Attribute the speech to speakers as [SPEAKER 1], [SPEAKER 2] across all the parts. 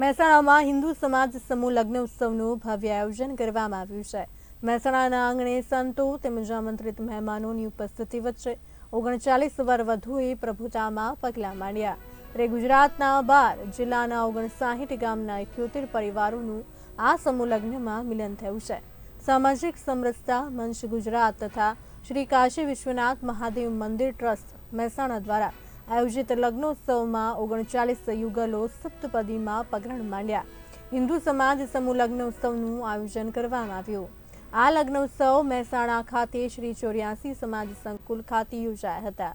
[SPEAKER 1] મહેસાણામાં હિન્દુ સમાજ સમૂહ લગ્ન ઉત્સવનું ભવ્ય આયોજન કરવામાં આવ્યું છે. મહેસાણાના આંગણે સંતો તેમજ આમંત્રિત મહેમાનોની ઉપસ્થિતિ વચ્ચે ઓગણચાલીસ વર વધુએ પ્રભુતામાં પગલાં માંડ્યા. ત્યારે ગુજરાતના બાર જિલ્લાના ઓગણસાહીઠ ગામના એક્યોતેર પરિવારોનું આ સમૂહ લગ્નમાં મિલન થયું છે. સામાજિક સમરસતા, મંચ ગુજરાત તથા શ્રી કાશી વિશ્વનાથ મહાદેવ મંદિર ટ્રસ્ટ મહેસાણા દ્વારા આયોજિત લગ્નોત્સવમાં ઓગણચાલીસ યુગલો સપ્તપદીમાં પગરણ માંડ્યા. હિન્દુ સમાજ સમૂહ લગ્નોત્સવનું આયોજન કરવામાં આવ્યું. આ લગ્નોત્સવ મહેસાણા ખાતે શ્રી ચોર્યાસી સમાજ સંકુલ ખાતે યોજાયા હતા.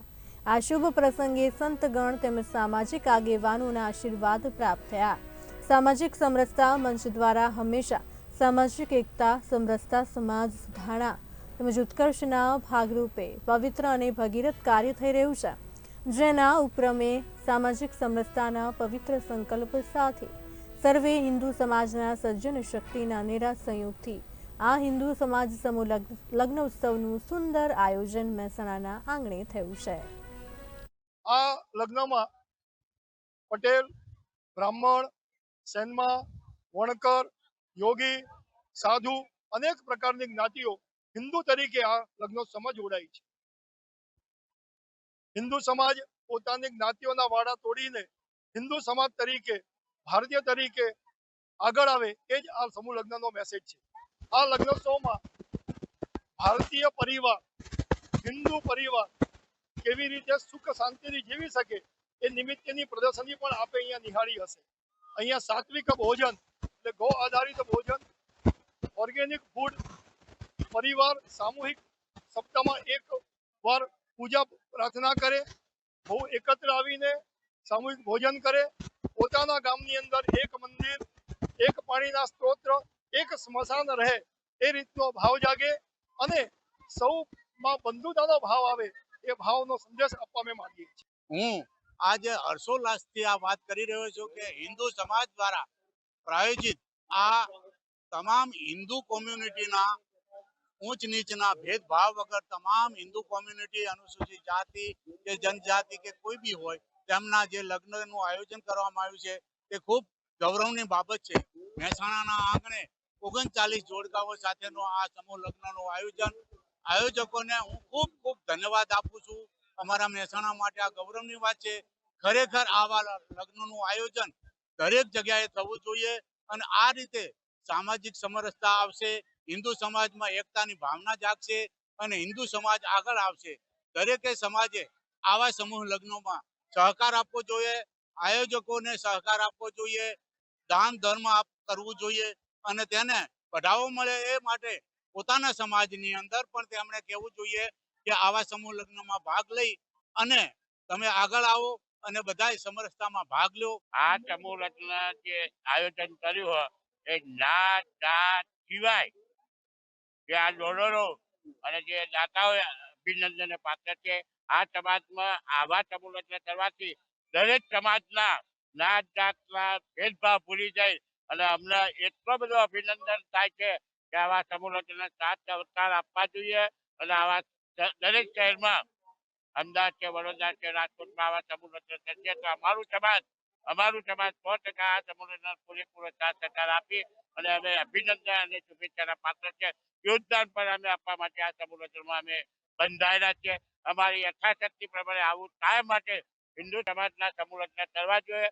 [SPEAKER 1] આ શુભ પ્રસંગે સંતગણ તેમજ સામાજિક આગેવાનોના આશીર્વાદ પ્રાપ્ત થયા. સામાજિક સમરસતા મંચ દ્વારા હંમેશા સામાજિક એકતા, સમરસતા સમાજ સુધારણા તેમજ ઉત્કર્ષના ભાગરૂપે પવિત્ર અને ભગીરથ કાર્ય થઈ રહ્યું છે. જેના ઉપક્રમે સામાજિક સમરસતાના પવિત્ર સંકલ્પ સાથે સર્વે હિન્દુ સમાજના સર્જન શક્તિના નિરા સંયોગથી આ હિન્દુ સમાજ સમૂહ લગ્ન ઉત્સવનું સુંદર આયોજન મહેસાણાના આંગણે થયું છે.
[SPEAKER 2] આ લગ્નમાં પટેલ, બ્રાહ્મણ, સેનમાં, વણકર, યોગી, સાધુ અનેક પ્રકારની જ્ઞાતિઓ હિન્દુ તરીકે આ લગ્નોત્સવમાં જોડાય છે. હિન્દુ સમાજ પોતાની જ્ઞાતિઓના વાડા તોડીને હિન્દુ સમાજ તરીકે, ભારતીય તરીકે આગળ આવે, એ જ આ સમૂહ લગ્નનો મેસેજ છે. આ લગ્નોત્સવમાં ભારતીય પરિવાર, હિન્દુ પરિવાર કેવી રીતે સુખ શાંતિથી જીવી શકે એ નિમિત્તેની પ્રદર્શની પણ આપણે અહીંયા નિહાળી હશે. અહીંયા સાત્વિક ભોજન એટલે ગૌ આધારિત ભોજન ઓર્ગેનિક ફૂડ પરિવાર, સામૂહિક સપ્તાહમાં એક વાર પૂજા પ્રાર્થના કરે, બહુ એકત્ર આવીને સામૂહિક ભોજન કરે. પોતાના ગામની અંદર એક મંદિર, એક પાણીના સ્ત્રોત્ર એક સ્મશાન રહે એ રીતનો ભાવ જાગે અને સૌમાં બંધુતાનો ભાવ આવે એ ભાવનો સંદેશ આપવા અમે માંગીએ છીએ.
[SPEAKER 3] હું આજે હર્ષોલ્લાસથી આ વાત કરી રહ્યો છું કે હિન્દુ સમાજ દ્વારા પ્રાયોજિત આ તમામ હિન્દુ કોમ્યુનિટીના ઊંચ નીચના ભેદભાવ વગર તમામ હિન્દુ કોમ્યુનિટી અનુસૂચિત જાતિ કે જનજાતિ કે કોઈ બી હોય, તેમના જે લગ્નનું આયોજન કરવામાં આવ્યું છે, તે ખૂબ ગૌરવની બાબત છે. મહેસાણાના આંગણે ઓગણચાલીસ જોડકાઓ સાથેનો આ સમૂહ લગ્નનું આયોજન. આયોજકોને હું ખૂબ ખૂબ ધન્યવાદ આપું છું. અમારા મહેસાણા માટે આ ગૌરવની વાત છે. ખરેખર આવા લગ્નનું આયોજન દરેક જગ્યાએ થવું જોઈએ અને આ રીતે સામાજિક સમરસતા આવશે. હિન્દુ સમાજમાં એકતાની ભાવના જાગશે અને હિન્દુ સમાજ આગળ આવશે. દરેકે સમાજે આવા સમૂહ લગ્નોમાં સહકાર આપવો જોઈએ, આયોજકોને સહકાર આપવો જોઈએ, દાન ધર્મ કરવું જોઈએ અને તેને બઢાવો મળે એ માટે પોતાના સમાજની અંદર પણ તેમણે કહેવું જોઈએ કે આવા સમૂહ લગ્નમાં ભાગ લઈ અને તમે આગળ આવો અને બધા સમરસતામાં ભાગ લો.
[SPEAKER 4] આ સમૂહ લગ્ન જે આયોજન કર્યું હોય એ નાત સિવાય જે આ ડોલરો અને જે દાતાઓ અભિનંદનને પાત્ર છે, આ સમાજમાં આવા સમૂહ કરવાથી દરેક સમાજના નાત જાતના ભેદભાવ ભૂલી જાય અને અમને એટલો બધો અભિનંદન થાય છે કે આવા સમૂહ લગ્નને સાથ સહકાર આપવા જોઈએ અને આવા દરેક શહેરમાં અમદાવાદ છે વડોદરા છે રાજકોટમાં આવા સમૂહ લગ્ન થશે તો અમારું સમાજ અમારું સમાજ સો ટકા આ સમૂહને પૂરેપૂરો સાથ સહકાર આપી અને અમે અભિનંદન અને શુભેચ્છાના પાત્ર છે. યોગદાન પણ અમે આપવા માટે આ સમૂહ અમે બંધાયેલા છે અમારી યથાશક્તિ પ્રમાણે આવું કાયમ માટે હિન્દુ સમાજના સમૂહ લગ્ન કરવા જોઈએ.